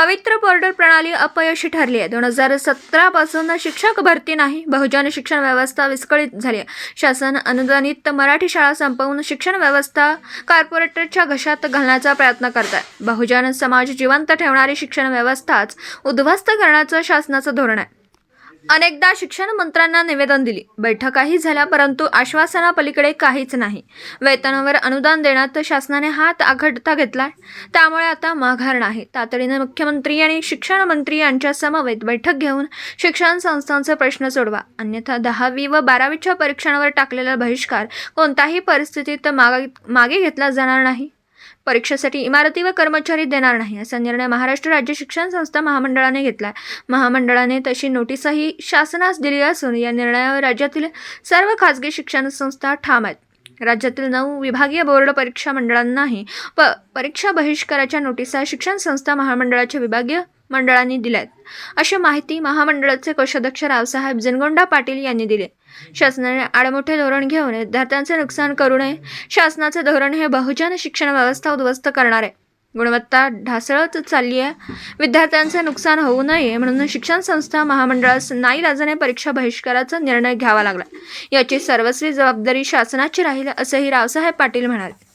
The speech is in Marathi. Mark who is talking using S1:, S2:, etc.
S1: पवित्र पोर्टल प्रणाली अपयशी ठरली आहे. दोन हजार सतरापासून शिक्षक भरती नाही बहुजन शिक्षण व्यवस्था विस्कळीत झाली आहे. शासन अनुदानित मराठी शाळा संपवून शिक्षण व्यवस्था कॉर्पोरेटच्या घशात घालण्याचा प्रयत्न करत आहे. बहुजन समाज जिवंत ठेवणारी शिक्षण व्यवस्थाच उद्ध्वस्त करण्याचं शासनाचं धोरण आहे. अनेकदा शिक्षण मंत्र्यांना निवेदन दिली. बैठकाही झाल्या परंतु आश्वासनापलीकडे काहीच नाही. वेतनावर अनुदान देण्यात शासनाने हात आघडता घेतलाय. त्यामुळे आता माघार नाही. तातडीने मुख्यमंत्री आणि शिक्षण मंत्री यांच्या समवेत बैठक घेऊन शिक्षण संस्थांचे प्रश्न सोडवा. अन्यथा दहावी व बारावीच्या परीक्षांवर टाकलेला बहिष्कार कोणत्याही परिस्थितीत मागे मागे घेतला जाणार नाही. परीक्षेसाठी इमारती व कर्मचारी देणार नाही. असा निर्णय महाराष्ट्र राज्य शिक्षण संस्था महामंडळाने घेतला आहे महामंडळाने तशी नोटीसही शासनास दिली असून या निर्णयावर राज्यातील सर्व खाजगी शिक्षण संस्था ठाम आहेत. राज्यातील नऊ विभागीय बोर्ड परीक्षा मंडळांनाही प परीक्षा बहिष्काराच्या नोटिसा शिक्षण संस्था महामंडळाच्या विभागीय मंडळांनी दिल्या आहेत अशी माहिती महामंडळाचे कोषाध्यक्ष रावसाहेब जनगोंडा पाटील यांनी दिली. शासनाने आडमोठे धोरण घेऊन विद्यार्थ्यांचे नुकसान करू नये. शासनाचे धोरण हे बहुजन शिक्षण व्यवस्था उद्ध्वस्त करणार. आहे गुणवत्ता ढासळत चालली आहे विद्यार्थ्यांचे नुकसान होऊ नये म्हणून शिक्षण संस्था महामंडळास नाईलाजाने परीक्षा बहिष्काराचा निर्णय घ्यावा लागला. याची सर्वस्वी जबाबदारी शासनाची राहील असंही रावसाहेब पाटील म्हणाले.